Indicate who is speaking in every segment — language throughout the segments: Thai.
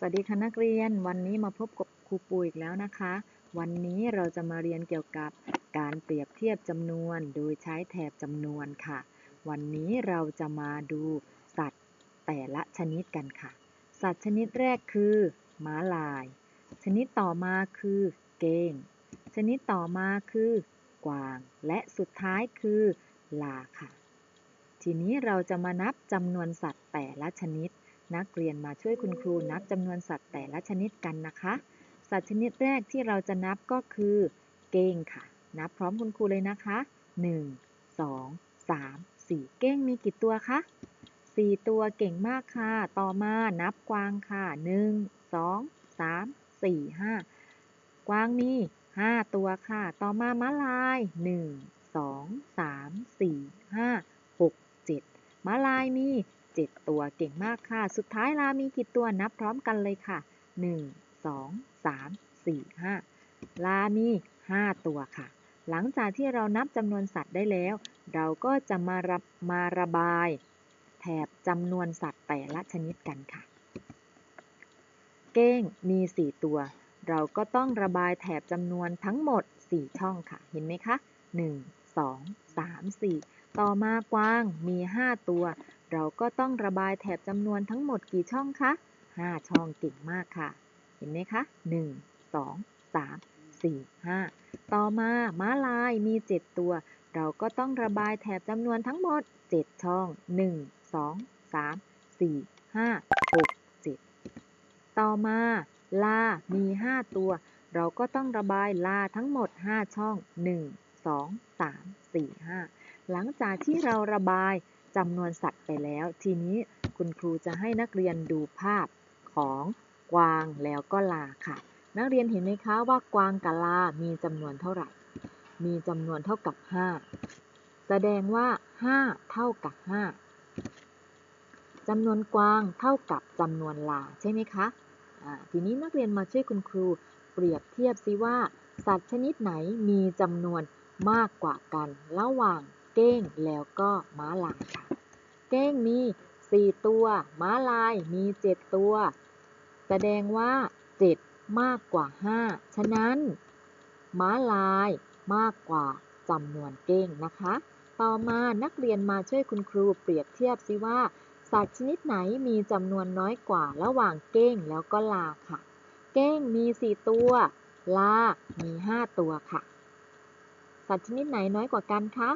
Speaker 1: สวัสดีค่ะนักเรียน วันนี้มาพบกับครูปูอีกแล้วนะคะ วันนี้เราจะมาเรียนเกี่ยวกับการเปรียบเทียบจำนวน โดยใช้แถบจำนวนค่ะ วันนี้เราจะมาดูสัตว์แต่ละชนิดกันค่ะ สัตว์ชนิดแรกคือม้าลาย ชนิดต่อมาคือเก้ง ชนิดต่อมาคือกวาง และสุดท้ายคือลาค่ะ ทีนี้เราจะมานับจำนวนสัตว์แต่ละชนิด นักเรียนมาช่วยคุณครูนับจำนวนสัตว์แต่ละชนิดกันนะคะ สัตว์ชนิดแรกที่เราจะนับก็คือ เก้งค่ะ นับพร้อมคุณครูเลยนะคะ 1 2 3 4 เก้งมีกี่ตัวคะ 4 ตัวเก่งมากค่ะ ต่อมานับกวางค่ะ 1 2 3 4 5 กวางมี 5 ตัวค่ะ ต่อมาม้าลาย 1 2 3 4 5 6 7ม้าลายมี 7 ตัวเก่งมากค่ะ สุดท้ายลามีกี่ตัวนับพร้อมกันเลยค่ะ 1 2 3 4 5 ลามี 5 ตัวค่ะ หลังจากที่เรานับจำนวนสัตว์ได้แล้ว เราก็จะมาระมาระบาย แถบจำนวนสัตว์แต่ละชนิดกันค่ะ เก้งมี 4 ตัว เราก็ต้องระบายแถบจำนวนทั้งหมด 4 ช่องค่ะ เห็นไหมคะ 1 2 3 4ต่อมากวางมี 5 ตัว เราก็ต้องระบายแถบจำนวนทั้งหมดกี่ช่องคะ 5 ช่องเก่งมากค่ะ เห็นไหมคะ 1 2 3 4 5 ต่อมาม้าลายมี 7 ตัว เราก็ต้องระบายแถบจำนวนทั้งหมด 7 ช่อง 1 2 3 4 5 6 7 ต่อมาลา มี 5 ตัว เราก็ต้องระบายลาทั้งหมด 5 ช่อง 1 2 3 4 5 หลังจากที่เราระบาย จำนวนสัตว์ไปแล้ว ทีนี้คุณครูจะให้นักเรียนดูภาพของกวางแล้วก็ลาค่ะ นักเรียนเห็นไหมคะว่ากวางกับลา มีจำนวนเท่าไหร่ มีจำนวนเท่ากับ 5 แสดงว่า 5 เท่ากับ 5จำนวนกวางเท่ากับจำนวนลาใช่ไหมคะะทีนี้นักเรียนมาช่วยคุณครูเปรียบเทียบซิว่า สัตว์ชนิดไหนมีจำนวนมากกว่ากัน ระหว่าง เก้งแล้วก็ม้าลายค่ะ เก้งมี 4 ตัว ม้าลายมี 7 ตัว แสดงว่า 7 มากกว่า 5 ฉะนั้น ม้าลายมากกว่าจำนวนเก้งนะคะ ต่อมานักเรียนมาช่วยคุณครูเปรียบเทียบซิว่า สัตว์ชนิดไหนมีจำนวนน้อยกว่าระหว่างเก้งแล้วก็ลาค่ะ เก้งมี 4 ตัว ลา มี 5 ตัวค่ะ สัตว์ชนิดไหนน้อยกว่ากันคะ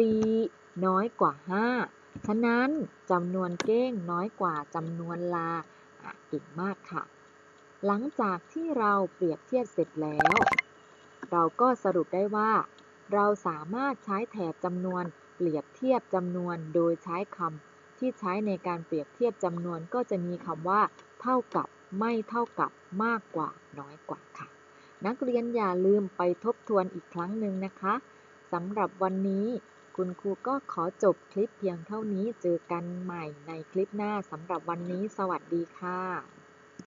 Speaker 1: 4 น้อยกว่า 5 ฉะนั้นจำนวนเก้งน้อยกว่าจำนวนลาเก่งมากค่ะ หลังจากที่เราเปรียบเทียบเสร็จแล้ว เราก็สรุปได้ว่า เราสามารถใช้แถบจำนวนเปรียบเทียบจำนวนโดยใช้คำที่ใช้ในการเปรียบเทียบจำนวนก็จะมีคำว่า เท่ากับ ไม่เท่ากับ มากกว่า น้อยกว่าค่ะ นักเรียนอย่าลืมไปทบทวนอีกครั้งหนึ่งนะคะสำหรับวันนี้ คุณครูก็ขอจบคลิปเพียงเท่านี้ เจอกันใหม่ในคลิปหน้าสำหรับวันนี้ สวัสดีค่ะ